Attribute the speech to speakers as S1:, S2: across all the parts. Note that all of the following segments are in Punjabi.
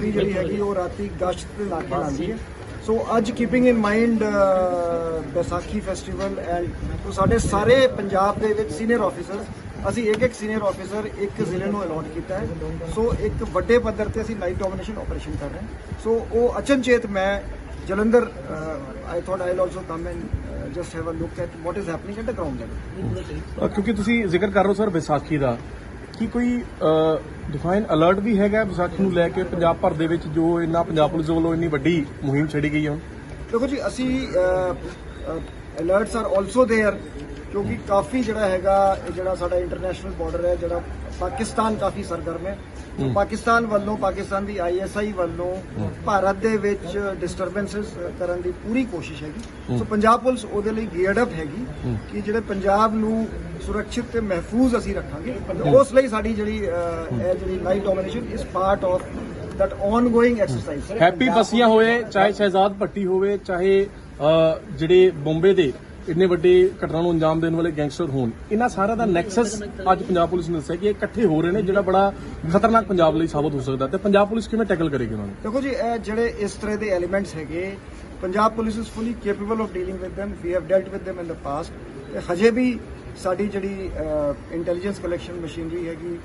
S1: ਮੁਖਰੀ ਜਿਹੜੀ ਹੈਗੀ ਉਹ ਰਾਤੀ ਗਸ਼ਤ ਤੇ ਨਾਕੇ ਲਾਉਂਦੀ ਹੈ। ਸੋ ਅੱਜ keeping in mind Vaisakhi festival and so ਸਾਡੇ ਸਾਰੇ ਪੰਜਾਬ ਦੇ ਵਿੱਚ ਸੀਨੀਅਰ ਆਫੀਸਰਸ ਅਸੀਂ ਇੱਕ ਇੱਕ ਸੀਨੀਅਰ ਆਫੀਸਰ ਇੱਕ ਜ਼ਿਲ੍ਹੇ ਨੂੰ ਅਲਾਟ ਕੀਤਾ ਹੈ। ਸੋ ਇੱਕ ਵੱਡੇ ਪੱਧਰ ਤੇ ਅਸੀਂ ਨਾਈਟ ਡੋਮੀਨੇਸ਼ਨ ਆਪਰੇਸ਼ਨ ਕਰ ਰਹੇ ਹਾਂ। ਸੋ ਉਹ ਅਚਨਚੇਤ ਮੈਂ Jalandhar I thought I also come and just have a look at what is happening at the ground
S2: level ਕਿਉਂਕਿ ਤੁਸੀਂ ਜ਼ਿਕਰ ਕਰ ਰਹੇ ਹੋ ਸਰ ਵਿਸਾਖੀ ਦਾ। ਕੀ ਕੋਈ ਡਿਫਾਈਨ ਅਲਰਟ ਵੀ ਹੈਗਾ ਵਿਸਾਖੀ ਨੂੰ ਲੈ ਕੇ ਪੰਜਾਬ ਭਰ ਦੇ ਵਿੱਚ ਜੋ ਇੰਨਾ ਪੰਜਾਬ ਪੁਲਿਸ ਵੱਲੋਂ ਇੰਨੀ ਵੱਡੀ ਮੁਹਿੰਮ ਛੇੜੀ ਗਈ ਹੈ ਹੁਣ
S1: ਦੇਖੋ ਜੀ ਅਸੀਂ ਅਲਰਟਸ ਆਰ ਆਲਸੋ देयर ਕਿਉਂਕਿ ਕਾਫੀ ਜਿਹੜਾ ਹੈਗਾ ਇਹ ਜਿਹੜਾ ਸਾਡਾ ਇੰਟਰਨੈਸ਼ਨਲ ਬਾਰਡਰ ਹੈ ਜਿਹੜਾ ਪਾਕਿਸਤਾਨ ਕਾਫੀ ਸਰਗਰਮ ਹੈ। ਪਾਕਿਸਤਾਨ ਵੱਲੋਂ ਪਾਕਿਸਤਾਨ ਦੀ ਆਈਐਸਆਈ ਵੱਲੋਂ ਭਾਰਤ ਦੇ ਵਿੱਚ ਡਿਸਟਰਬੈਂਸਸ ਕਰਨ ਦੀ ਪੂਰੀ ਕੋਸ਼ਿਸ਼ ਹੈਗੀ। ਸੋ ਪੰਜਾਬ ਪੁਲਿਸ ਉਹਦੇ ਲਈ ਗੀਅਰਡ ਅਪ ਹੈਗੀ ਕਿ ਜਿਹੜੇ ਪੰਜਾਬ ਨੂੰ ਸੁਰੱਖਿਅਤ ਤੇ ਮਹਿਫੂਜ਼ ਅਸੀਂ ਰੱਖਾਂਗੇ। ਉਸ ਲਈ ਸਾਡੀ ਜਿਹੜੀ ਇਹ ਜਿਹੜੀ night domination is part of that ongoing exercise
S2: Happy Passian ਹੋਏ ਚਾਹੇ ਸ਼ਹਿਜ਼ਾਦ ਭੱਟੀ ਹੋਵੇ ਚਾਹੇ ਜਿਹੜੇ ਬੰਬੇ ਦੇ ਇੰਨੇ ਵੱਡੇ ਘਟਨਾ ਨੂੰ ਅੰਜਾਮ ਦੇਣ ਵਾਲੇ ਗੈਂਗਸਟਰ ਹੋਣ। ਇਹਨਾਂ ਸਾਰਿਆਂ ਦਾ ਨੈਕਸਸ ਅੱਜ ਪੰਜਾਬ ਪੁਲਿਸ ਨੇ ਦੱਸਿਆ ਕਿ ਇਹ ਇਕੱਠੇ ਹੋ ਰਹੇ ਨੇ, ਜਿਹੜਾ ਬੜਾ ਖਤਰਨਾਕ ਪੰਜਾਬ ਲਈ ਸਾਬਤ ਹੋ ਸਕਦਾ। ਤੇ ਪੰਜਾਬ ਪੁਲਿਸ ਕਿਵੇਂ ਟੈਕਲ ਕਰੇਗੀ ਉਹਨਾਂ ਨੂੰ?
S1: ਦੇਖੋ ਜੀ, ਇਹ ਜਿਹੜੇ ਇਸ ਤਰ੍ਹਾਂ ਦੇ ਐਲੀਮੈਂਟਸ ਹੈਗੇ, Punjab police is fully capable of dealing with them. We have dealt with them in the past ਤੇ ਹਜੇ ਵੀ ਸਾਡੀ ਜਿਹੜੀ ਇੰਟੈਲੀਜੈਂਸ ਕਲੈਕਸ਼ਨ ਮਸ਼ੀਨਰੀ ਹੈਗੀ,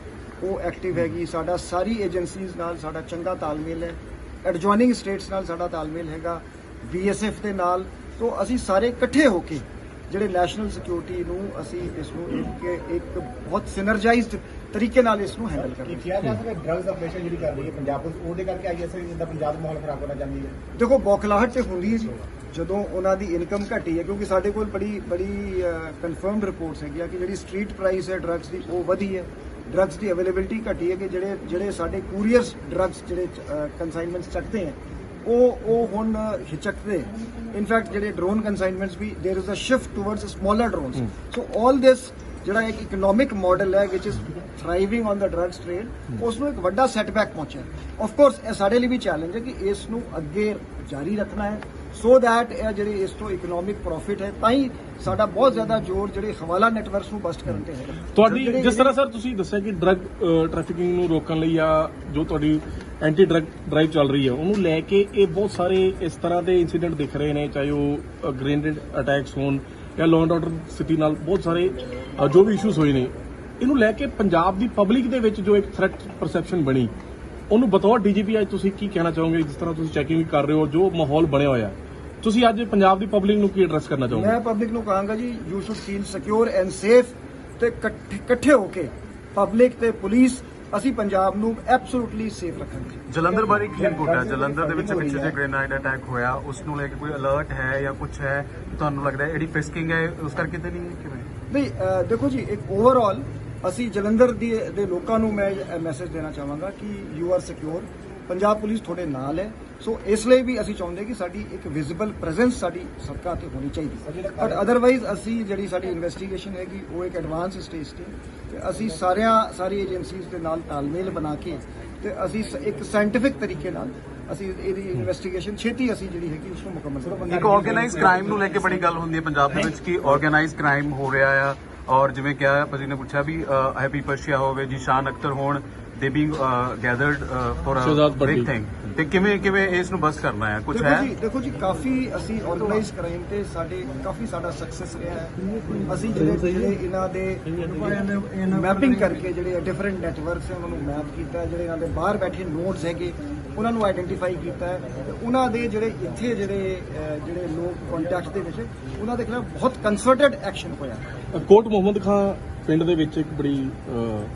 S1: ਉਹ ਐਕਟਿਵ ਹੈਗੀ। ਸਾਡਾ ਸਾਰੀ ਏਜੰਸੀਜ਼ ਨਾਲ ਸਾਡਾ ਚੰਗਾ ਤਾਲਮੇਲ ਹੈ। ਐਡਜੋਇਨਿੰਗ ਸਟੇਟਸ ਨਾਲ ਸਾਡਾ ਤਾਲਮੇਲ ਹੈਗਾ। ਬੀਐਸਐਫ ਦੇ ਨਾਲ ਤੋਂ ਅਸੀਂ ਸਾਰੇ ਇਕੱਠੇ ਹੋ ਕੇ ਜਿਹੜੇ ਨੈਸ਼ਨਲ ਸਿਕਿਉਰਿਟੀ ਨੂੰ ਅਸੀਂ ਇਸ ਨੂੰ ਇੱਕ ਇੱਕ ਬਹੁਤ ਸਿਨਰਜਾਈਜ਼ਡ ਤਰੀਕੇ ਨਾਲ ਇਸ ਨੂੰ ਹੈਂਡਲ ਕਰਦੇ ਹਾਂ।
S3: ਕਿਹਾ ਜਾ ਸਕਦਾ ਡਰੱਗਸ ਆਪਰੇਸ਼ਨ ਜਿਹੜੀ ਕਰ ਰਹੀ ਹੈ ਪੰਜਾਬ ਪੁਲਿਸ ਉਹਦੇ ਕਰਕੇ ਆਈਐਸਆਈ ਜਿੱਦਾਂ ਪੰਜਾਬ ਮਾਹੌਲ ਖਰਾਬ ਕਰਨਾ ਚਾਹੁੰਦੀ ਹੈ।
S1: ਦੇਖੋ ਬੌਖਲਾਹਟ ਤੇ ਹੁੰਦੀ ਹੈ ਜੀ। ਜਦੋਂ ਉਹਨਾਂ ਦੀ ਇਨਕਮ ਘਟੀ ਹੈ ਕਿਉਂਕਿ ਸਾਡੇ ਕੋਲ ਬੜੀ ਬੜੀ ਕਨਫਰਮਡ ਰਿਪੋਰਟਸ ਹੈਗੀਆਂ ਕਿ ਜਿਹੜੀ ਸਟਰੀਟ ਪ੍ਰਾਈਸ ਹੈ ਡਰੱਗਸ ਦੀ ਉਹ ਵਧੀ ਹੈ। ਡਰੱਗਸ ਦੀ ਅਵੇਲੇਬਿਲਿਟੀ ਘਟੀ ਹੈ ਕਿ ਜਿਹੜੇ ਜਿਹੜੇ ਸਾਡੇ ਕੂਰੀਅਰਸ ਡਰੱਗਸ ਜਿਹੜੇ ਕਨਸਾਈਨਮੈਂਟਸ ਚੱਕਦੇ ਹੈ ਉਹ ਉਹ ਹੁਣ ਹਿਚਕਦੇ ਇਨਫੈਕਟ ਜਿਹੜੇ drone consignments we there is a shift towards smaller drones so all this ਜਿਹੜਾ ਇੱਕ ਇਕਨੋਮਿਕ ਮਾਡਲ ਹੈ ਵਿਚ is thriving on the drugs trade ਉਸ ਨੂੰ ਇੱਕ ਵੱਡਾ ਸੈਟਬੈਕ ਪਹੁੰਚਿਆ ਆਫ ਕੋਰਸ ਇਹ ਸਾਡੇ ਲਈ ਵੀ ਚੈਲੰਜ ਹੈ ਕਿ ਇਸ ਨੂੰ ਅੱਗੇ ਜਾਰੀ ਰੱਖਣਾ ਹੈ ਸੋ ਥੈਟ ਇਹ ਜਿਹੜੀ ਇਸ ਤੋਂ ਇਕਨੋਮਿਕ ਪ੍ਰੋਫਿਟ ਹੈ ਤਾਂ ਹੀ ਸਾਡਾ ਬਹੁਤ ਜ਼ਿਆਦਾ ਜ਼ੋਰ ਜਿਹੜੇ ਹਵਾਲਾ ਨੈਟਵਰਕਸ ਨੂੰ ਬਸਟ ਕਰਨ ਤੇ ਹੈ
S2: ਤੁਹਾਡੀ
S1: ਜਿਹੜੇ-
S2: ਜਿਸ ਤਰ੍ਹਾਂ ਸਰ ਤੁਸੀਂ ਦੱਸਿਆ ਕਿ ਡਰੱਗ ਟ੍ਰੈਫਿਕਿੰਗ ਨੂੰ ਰੋਕਣ ਲਈ ਜਾਂ ਜੋ ਤੁਹਾਡੀ ਐਂਟੀ ਡਰੱਗ ਡਰਾਈਵ ਚੱਲ ਰਹੀ ਹੈ। ਉਹਨੂੰ ਲੈ ਕੇ ਇਹ ਬਹੁਤ ਸਾਰੇ ਇਸ ਤਰ੍ਹਾਂ ਦੇ ਇਨਸੀਡੈਂਟ ਦਿਖ ਰਹੇ ਨੇ ਚਾਹੇ ਉਹ ਗ੍ਰੇਨੇਡ ਅਟੈਕਸ ਹੋਣ ਜਾਂ ਲਾਅ ਆਰਡਰ ਸਥਿਤੀ ਨਾਲ ਬਹੁਤ ਸਾਰੇ ਅ, ਜੋ ਵੀ ਇਸ਼ੂਜ਼ ਹੋਏ ਨੇ। ਇਹਨੂੰ ਲੈ ਕੇ ਪੰਜਾਬ ਦੀ ਪਬਲਿਕ ਦੇ ਵਿੱਚ ਜੋ ਇੱਕ ਥ੍ਰੈਟ ਪਰਸੈਪਸ਼ਨ ਬਣੀ ਉਹਨੂੰ ਬਤੌਰ ਡੀਜੀਪੀ ਅੱਜ ਤੁਸੀਂ ਕੀ ਕਹਿਣਾ ਚਾਹੋਗੇ? ਜਿਸ ਤਰ੍ਹਾਂ ਤੁਸੀਂ ਚੈਕਿੰਗ ਵੀ ਕਰ ਰਹੇ ਹੋ ਜੋ ਮਾਹੌਲ ਬਣਿਆ ਹੋਇਆ। ਤੁਸੀਂ ਅੱਜ ਪੰਜਾਬ ਦੀ ਪਬਲਿਕ ਨੂੰ ਕੀ ਐਡਰੈਸ ਕਰਨਾ ਚਾਹੋਗੇ?
S1: ਮੈਂ ਪਬਲਿਕ ਨੂੰ ਕਹਾਂਗਾ ਜੀ you should feel secure and safe ਤੇ ਇਕੱਠ- ਇਕੱਠੇ ਹੋ ਕੇ ਪਬਲਿਕ ਤੇ ਪੁਲਿਸ ਅਸੀਂ ਪੰਜਾਬ ਨੂੰ ਐਬਸੋਲੂਟਲੀ ਸੇਫ ਰੱਖਾਂਗੇ।
S4: ਜਲੰਧਰ ਬਾਰੇ ਕੀ ਇਨਪੁਟ ਹੈ? ਜਲੰਧਰ ਦੇ ਵਿੱਚ ਪਿੱਛੇ ਜੇ ਗ੍ਰੇਨਾਈਡ ਅਟੈਕ ਹੋਇਆ ਉਸ ਨੂੰ ਲੈ ਕੇ ਕੋਈ ਅਲਰਟ ਹੈ ਜਾਂ ਕੁਝ ਹੈ? ਤੁਹਾਨੂੰ ਲੱਗਦਾ ਹੈ ਜਿਹੜੀ ਫਿਸਕਿੰਗ ਹੈ ਉਸ ਕਰਕੇ ਤੇ ਨਹੀਂ ਕਿਵੇਂ?
S1: ਨਹੀਂ ਦੇਖੋ ਜੀ ਇੱਕ ਓਵਰਆਲ ਅਸੀਂ ਜਲੰਧਰ ਦੇ ਲੋਕਾਂ ਨੂੰ ਮੈਂ ਮੈਸੇਜ ਦੇਣਾ ਚਾਹਾਂਗਾ ਕਿ you are secure Punjab police ਤੁਹਾਡੇ ਨਾਲ ਹੈ। ਸੋ ਇਸ ਲਈ ਵੀ ਅਸੀਂ ਚਾਹੁੰਦੇ ਕਿ ਸਾਡੀ ਇੱਕ ਵਿਜ਼ੀਬਲ ਪ੍ਰੈਜ਼ੈਂਸ ਸਾਡੀ ਸੜਕਾਂ ਤੇ ਹੋਣੀ ਚਾਹੀਦੀ। ਬਟ ਅਦਰਵਾਈਜ਼ ਅਸੀਂ ਜਿਹੜੀ ਸਾਡੀ ਇਨਵੈਸਟੀਗੇਸ਼ਨ ਹੈਗੀ ਉਹ ਇੱਕ ਐਡਵਾਂਸ ਸਟੇਜ ਤੇ ਤੇ ਅਸੀਂ ਸਾਰਿਆਂ ਸਾਰੀ ਏਜੰਸੀਜ਼ ਦੇ ਨਾਲ ਤਾਲਮੇਲ ਬਣਾ ਕੇ ਤੇ ਅਸੀਂ ਇੱਕ ਸਾਇੰਟਿਫਿਕ ਤਰੀਕੇ ਨਾਲ ਅਸੀਂ ਇਹਦੀ ਇਨਵੈਸਟੀਗੇਸ਼ਨ ਛੇਤੀ ਅਸੀਂ ਜਿਹੜੀ ਹੈਗੀ ਉਸ ਨੂੰ ਮੁਕੰਮਲ ਕਰਾਂਗੇ।
S4: ਇੱਕ ਆਰਗੇਨਾਈਜ਼ ਕ੍ਰਾਈਮ ਨੂੰ ਲੈ ਕੇ ਬੜੀ ਗੱਲ ਹੁੰਦੀ ਹੈ ਪੰਜਾਬ ਦੇ ਵਿੱਚ ਕਿ ਆਰਗੇਨਾਈਜ਼ ਕ੍ਰਾਈਮ ਹੋ ਰਿਹਾ ਆ। ਔਰ ਜਿਵੇਂ ਕਿਹਾ ਭਾਜੀ ਨੇ ਪੁੱਛਿਆ ਵੀ ਹੈਪੀ ਪਰਸ਼ੀਆ ਹੋਵੇ ਜੀ ਸ਼ਾਨ ਅਖਤਰ ਹੋਣ ਦੇ being
S2: gathered
S4: for
S2: a.
S4: Big thing ਤੇ ਕਿਵੇਂ ਕਿਵੇਂ ਇਸ ਨੂੰ ਬਸ ਕਰਨਾ ਹੈ? ਕੁਝ ਹੈ?
S1: ਦੇਖੋ ਜੀ ਕਾਫੀ ਅਸੀਂ ਆਰਗੇਨਾਈਜ਼ ਕ੍ਰਾਈਮ ਤੇ ਸਾਡੇ ਕਾਫੀ ਸਾਡਾ ਸਕਸੈਸ ਰਿਹਾ ਹੈ। ਅਸੀਂ ਜਿਹੜੇ ਜਿਹੜੇ ਇਹਨਾਂ ਦੇ ਮੈਪਿੰਗ ਕਰਕੇ ਜਿਹੜੇ ਡਿਫਰੈਂਟ ਨੈਟਵਰਕਸ ਹੈ ਉਹਨਾਂ ਨੂੰ ਮੈਪ ਕੀਤਾ ਜਿਹੜੇ ਇਹਨਾਂ ਦੇ ਬਾਹਰ ਬੈਠੇ ਨੋਡਸ ਹੈਗੇ ਉਹਨਾਂ ਨੂੰ ਆਈਡੈਂਟੀਫਾਈ ਕੀਤਾ ਹੈ। ਤੇ ਉਹਨਾਂ ਦੇ ਜਿਹੜੇ ਇੱਥੇ ਜਿਹੜੇ ਜਿਹੜੇ ਲੋਕ ਕੰਟੈਕਟ ਦੇ ਵਿੱਚ ਉਹਨਾਂ ਦੇ ਖਿਲਾਫ ਬਹੁਤ ਕੰਸਰਟਡ ਐਕਸ਼ਨ ਹੋਇਆ।
S2: ਕੋਟ ਮੁਹੰਮਦ ਖਾਂ ਪਿੰਡ ਦੇ ਵਿੱਚ ਇੱਕ ਬੜੀ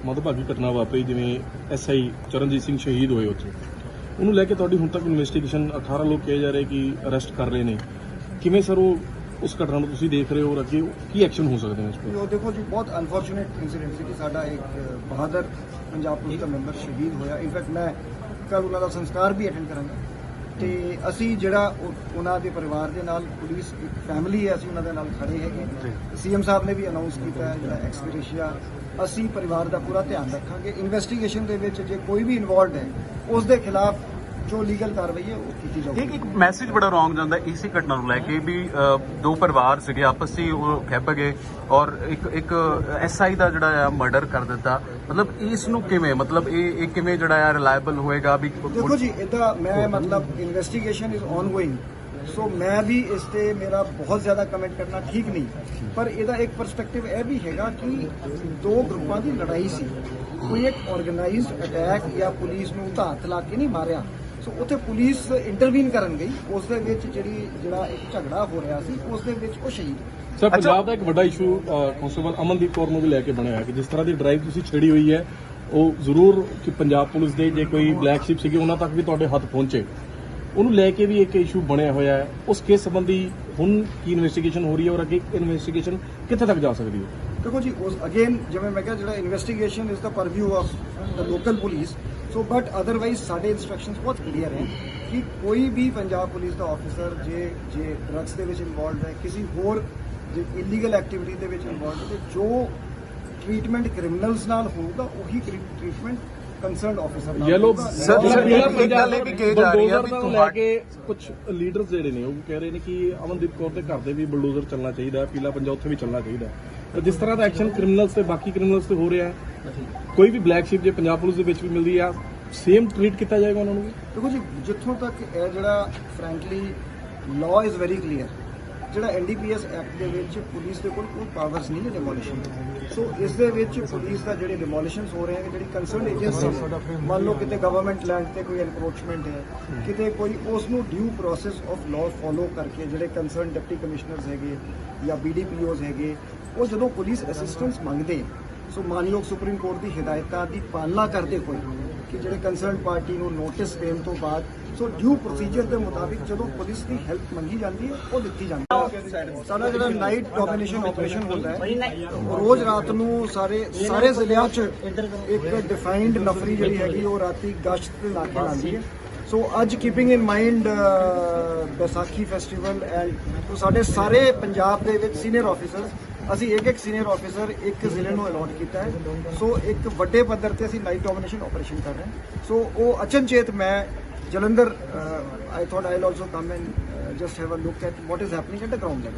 S2: ਮੰਦਭਾਗੀ ਘਟਨਾ ਵਾਪਰੀ ਜਿਵੇਂ ਐਸਆਈ ਚਰਨਜੀਤ ਸਿੰਘ ਸ਼ਹੀਦ ਹੋਏ ਉੱਥੇ। ਉਹਨੂੰ ਲੈ ਕੇ ਤੁਹਾਡੀ ਹੁਣ ਤੱਕ ਇਨਵੈਸਟੀਗੇਸ਼ਨ 18 ਲੋਕ ਕਹੇ ਜਾ ਰਹੇ ਕਿ ਅਰੈਸਟ ਕਰ ਲਏ ਨੇ। ਕਿਵੇਂ ਸਰ ਉਹ ਉਸ ਘਟਨਾ ਨੂੰ ਤੁਸੀਂ ਦੇਖ ਰਹੇ ਹੋ ਔਰ ਅੱਗੇ ਕੀ ਐਕਸ਼ਨ ਹੋ ਸਕਦੇ ਨੇ ਇਸ
S1: ਉਹ ਦੇਖੋ ਜੀ ਬਹੁਤ ਅਨਫੋਰਚੂਨੇਟ ਇਨਸੀਡੈਂਟ ਸੀ ਕਿ ਸਾਡਾ ਇੱਕ ਬਹਾਦਰ ਪੰਜਾਬ ਪੁਲਿਸ ਦਾ ਮੈਂਬਰ ਸ਼ਹੀਦ ਹੋਇਆ। ਇਨਫੈਕਟ ਮੈਂ ਕੱਲ ਉਹਨਾਂ ਦਾ ਸੰਸਕਾਰ ਵੀ ਅਟੈਂਡ ਕਰਾਂਗਾ। ਤੇ ਅਸੀਂ ਜਿਹੜਾ ਉਹ- ਉਹਨਾਂ ਦੇ ਪਰਿਵਾਰ ਦੇ ਨਾਲ ਪੁਲਿਸ ਇੱਕ ਫੈਮਿਲੀ ਹੈ ਅਸੀਂ ਉਹਨਾਂ ਦੇ ਨਾਲ ਖੜੇ ਹੈਗੇ। ਸੀਐਮ ਸਾਹਿਬ ਨੇ ਵੀ ਅਨਾਉਂਸ ਕੀਤਾ ਹੈ ਜਿਹੜਾ ਐਕਸਪੀਰੀਸ਼ੀਆ ਅਸੀਂ ਪਰਿਵਾਰ ਦਾ ਪੂਰਾ ਧਿਆਨ ਰੱਖਾਂਗੇ। ਇਨਵੈਸਟੀਗੇਸ਼ਨ ਦੇ ਵਿੱਚ ਜੇ ਕੋਈ ਵੀ ਇਨਵੋਲਡ ਹੈ ਉਸ ਦੇ ਖਿਲਾਫ ਜੋ ਲੀਗਲ ਕਾਰਵਾਈ ਹੈ ਉਹ ਕੀਤੀ ਜਾਊਗੀ।
S4: ਇੱਕ ਇੱਕ ਮੈਸੇਜ ਬੜਾ ਰੋਂਗ ਜਾਂਦਾ ਇਸੇ ਘਟਨਾ ਨੂੰ ਲੈ ਕੇ ਵੀ ਅ, ਦੋ ਪਰਿਵਾਰ ਸੀਗੇ ਆਪਸ 'ਚ ਹੀ ਉਹ ਖਿੱਪ ਗਏ ਔਰ ਇੱਕ ਇੱਕ ਐਸਆਈ ਦਾ ਜਿਹੜਾ ਆ ਮਰਡਰ ਕਰ ਦਿੱਤਾ। ਮਤਲਬ ਇਸ ਨੂੰ ਕਿਵੇਂ? ਮਤਲਬ ਇਹ ਇਹ ਕਿਵੇਂ ਜਿਹੜਾ ਆ ਰਿਲਾਇਬਲ ਹੋਏਗਾ ਵੀ
S1: ਦੇਖੋ ਜੀ ਇਹਦਾ ਮੈਂ ਮਤਲਬ ਇਨਵੈਸਟੀਗੇਸ਼ਨ ਇਜ਼ ਆਨਗੋਇੰਗ ਸੋ ਮੈਂ ਵੀ ਇਸ ਤੇ ਮੇਰਾ ਬਹੁਤ ਜ਼ਿਆਦਾ ਕਮੈਂਟ ਕਰਨਾ ਠੀਕ ਨਹੀਂ। ਪਰ ਇਹਦਾ ਇੱਕ ਪਰਸਪੈਕਟਿਵ ਇਹ ਵੀ ਹੈਗਾ ਕਿ ਦੋ ਗਰੁੱਪਾਂ ਦੀ ਲੜਾਈ ਸੀ। ਕੋਈ ਇੱਕ ਆਰਗੇਨਾਈਜ਼ਡ ਅਟੈਕ ਜਾਂ ਪੁਲਿਸ ਨੂੰ ਤਾਂ ਹੱਥ ਲਾ ਕੇ ਨਹੀਂ ਮਾਰਿਆ ਸੋ ਉੱਥੇ ਪੁਲਿਸ ਇੰਟਰਵੀਨ ਕਰਨ ਗਈ। ਉਸ ਦੇ ਵਿੱਚ ਜਿਹੜੀ ਜਿਹੜਾ ਇੱਕ ਝਗੜਾ ਹੋ ਰਿਹਾ ਸੀ ਉਸ ਦੇ ਵਿੱਚ ਉਹ ਸ਼ਹੀਦ।
S2: ਸਰ ਪੰਜਾਬ ਦਾ ਇੱਕ ਵੱਡਾ ਇਸ਼ੂ ਕਾਂਸਟੇਬਲ ਅਮਨਦੀਪ ਕੌਰ ਨੂੰ ਵੀ ਲੈ ਕੇ ਬਣਿਆ ਹੈ ਕਿ ਜਿਸ ਤਰ੍ਹਾਂ ਦੀ ਡਰਾਈਵ ਤੁਸੀਂ ਛੇੜੀ ਹੋਈ ਹੈ ਉਹ ਜ਼ਰੂਰ ਕਿ ਪੰਜਾਬ ਪੁਲਿਸ ਦੇ ਜੇ ਕੋਈ ਬਲੈਕ ਸ਼ਿਪ ਸੀਗੇ ਉਹਨਾਂ ਤੱਕ ਵੀ ਤੁਹਾਡੇ ਹੱਥ ਪਹੁੰਚੇ। ਉਹਨੂੰ ਲੈ ਕੇ ਵੀ ਇੱਕ ਇਸ਼ੂ ਬਣਿਆ ਹੋਇਆ ਹੈ। ਉਸ ਕੇਸ ਸੰਬੰਧੀ ਹੁਣ ਕੀ ਇਨਵੈਸਟੀਗੇਸ਼ਨ ਹੋ ਰਹੀ ਹੈ ਔਰ ਅੱਗੇ ਇਨਵੈਸਟੀਗੇਸ਼ਨ ਕਿੱਥੇ ਤੱਕ ਜਾ ਸਕਦੀ ਹੈ?
S1: ਦੇਖੋ ਜੀ ਉਸ ਅਗੇਨ ਜਿਵੇਂ ਮੈਂ ਕਿਹਾ ਜਿਹੜਾ investigation is the purview of the local police so but otherwise ਸਾਡੇ ਇਨਸਟਰਕਸ਼ਨਸ ਬਹੁਤ ਕਲੀਅਰ ਹੈ ਕਿ ਕੋਈ ਵੀ ਪੰਜਾਬ ਪੁਲਿਸ ਦਾ ਆਫੀਸਰ ਜੇ ਜੇ ਡਰੱਗਸ ਦੇ ਵਿੱਚ ਇਨਵੋਲਡ ਹੈ ਕਿਸੇ ਹੋਰ ਜੇ ਇਲੀਗਲ ਐਕਟੀਵਿਟੀ ਦੇ ਵਿੱਚ ਇਨਵੋਲਡ ਹੈ ਤੇ ਜੋ ਟ੍ਰੀਟਮੈਂਟ ਕ੍ਰਿਮੀਨਲਸ ਨਾਲ ਹੋਊਗਾ ਉਹੀ ਟ੍ਰੀਟਮੈਂਟ ਕੰਸਰਨਡ ਆਫੀਸਰ ਨਾਲ
S2: ਯੈਲੋ।
S4: ਸਰ, ਗੱਲ ਇਹ ਵੀ ਕਹੀ ਜਾ ਰਹੀ ਹੈ ਵੀ
S2: ਲੈ ਕੇ ਕੁਝ ਲੀਡਰਸ ਜਿਹੜੇ ਨੇ ਉਹ ਕਹਿ ਰਹੇ ਨੇ ਕਿ ਅਮਨਦੀਪ ਕੌਰ ਦੇ ਘਰ ਦੇ ਵੀ ਬਲਡੋਜ਼ਰ ਚੱਲਣਾ ਚਾਹੀਦਾ ਪੀਲਾ ਪੰਜਾ ਉੱਥੇ ਵੀ ਚੱਲਣਾ ਚਾਹੀਦਾ ਜਿਸ ਤਰ੍ਹਾਂ ਦਾ ਐਕਸ਼ਨ ਕ੍ਰਿਮੀਨਲਸ ਤੇ ਬਾਕੀ ਕ੍ਰਿਮੀਨਲਸ ਤੇ ਹੋ ਰਿਹਾ ਹੈ ਕੋਈ ਵੀ ਬਲੈਕ ਸ਼ਿਪ ਜੇ ਪੰਜਾਬ ਪੁਲਿਸ ਦੇ ਵਿੱਚ ਵੀ ਮਿਲਦੀ ਆ ਸੇਮ ਟ੍ਰੀਟ ਕੀਤਾ ਜਾਏਗਾ ਉਹਨਾਂ ਨੂੰ ਵੀ।
S1: ਦੇਖੋ ਜੀ, ਜਿੱਥੋਂ ਤੱਕ ਇਹ ਜਿਹੜਾ frankly law is very clear ਜਿਹੜਾ ਐਨਡੀਪੀਐਸ ਐਕਟ ਦੇ ਵਿੱਚ ਪੁਲਿਸ ਦੇ ਕੋਲ ਕੋਈ ਪਾਵਰਸ ਨਹੀਂ ਨੇ ਡਿਮੋਲੀਸ਼ਨ ਸੋ ਇਸ ਦੇ ਵਿੱਚ ਪੁਲਿਸ ਦਾ ਜਿਹੜੇ ਡਿਮੋਲੀਸ਼ਨਸ ਹੋ ਰਹੇ ਹਨ ਜਿਹੜੀ ਕੰਸਰਨਡ ਏਜੰਸੀ ਮੰਨ ਲਓ ਕਿਤੇ ਗਵਰਨਮੈਂਟ ਲੈਂਡ ਤੇ ਕੋਈ ਐਨਕਰੋਚਮੈਂਟ ਹੈ, ਕਿਤੇ ਕੋਈ ਉਸ ਨੂੰ due process of law follow ਕਰਕੇ ਜਿਹੜੇ ਕੰਸਰਨ ਡਿਪਟੀ ਕਮਿਸ਼ਨਰਸ ਹੈਗੇ ਜਾਂ ਬੀਡੀਪੀਓਜ਼ ਹੈਗੇ, ਉਹ ਜਦੋਂ ਪੁਲਿਸ ਅਸਿਸਟੈਂਸ ਮੰਗਦੇ ਸੋ ਮਾਨਯੋਗ ਸੁਪਰੀਮ ਕੋਰਟ ਦੀ ਹਦਾਇਤਾਂ ਦੀ ਪਾਲਣਾ ਕਰਦੇ ਹੋਏ ਕਿ ਜਿਹੜੇ ਕੰਸਰਨ ਪਾਰਟੀ ਨੂੰ ਨੋਟਿਸ ਦੇਣ ਤੋਂ ਬਾਅਦ ਸੋ ਡਿਊ ਪ੍ਰੋਸੀਜਰ ਦੇ ਮੁਤਾਬਿਕ ਜਦੋਂ ਪੁਲਿਸ ਦੀ ਹੈਲਪ ਮੰਗੀ ਜਾਂਦੀ ਹੈ, ਉਹ ਦਿੱਤੀ ਜਾਂਦੀ ਹੈ। ਸਾਡਾ ਜਿਹੜਾ ਨਾਈਟ ਡੋਮੀਨੇਸ਼ਨ ਆਪਰੇਸ਼ਨ ਹੁੰਦਾ ਹੈ, ਰੋਜ਼ ਰਾਤ ਨੂੰ ਸਾਰੇ ਸਾਰੇ ਜ਼ਿਲ੍ਹਿਆਂ 'ਚ ਇੱਕ ਡਿਫਾਈਨਡ ਨਫਰੀ ਜਿਹੜੀ ਹੈਗੀ, ਉਹ ਰਾਤੀ ਗਸ਼ਤ ਤੇ ਲਾ ਕੇ ਲਾਉਂਦੀ ਹੈ। ਸੋ ਅੱਜ keeping in mind Vaisakhi festival and ਸਾਡੇ ਸਾਰੇ ਪੰਜਾਬ ਦੇ ਵਿੱਚ ਸੀਨੀਅਰ ਆਫੀਸਰਸ ਅਸੀਂ ਇੱਕ ਇੱਕ ਸੀਨੀਅਰ ਆਫੀਸਰ ਇੱਕ ਜ਼ਿਲ੍ਹੇ ਨੂੰ ਅਲਾਟ ਕੀਤਾ ਹੈ। ਸੋ ਇੱਕ ਵੱਡੇ ਪੱਧਰ ਤੇ ਅਸੀਂ ਨਾਈਟ ਡੋਮੀਨੇਸ਼ਨ ਆਪਰੇਸ਼ਨ ਕਰ ਰਹੇ ਹਾਂ। ਸੋ ਉਹ ਅਚਨਚੇਤ ਮੈਂ Jalandhar I thought I also come and just have a look at what is happening at the ground level